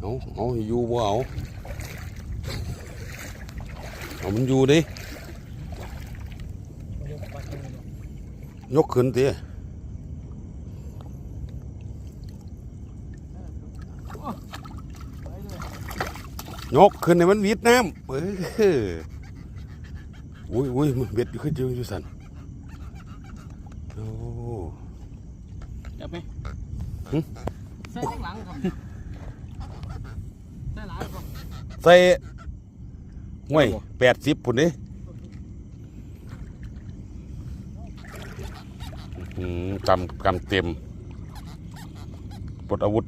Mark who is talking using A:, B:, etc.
A: เอาเอาให้อยู่บ่เอาเอามันอยู่ดิ
B: เดี๋ยวปัดเลยเนาะ
A: ยกขึ้นติยกขึ้นให้มันวิดน้ำเอออุ้ยอุ้ยมันเบ็ดอยู่ขึ้นอยู่อยู่สันโอ้
B: จับไหม
A: หึ
B: ใส่ข้างหลังครับใส่หลายครับ
A: ใส่ห่วยแปดสิบปุ่นดิอื้อหือกำกำเต็มปลดอาวุธ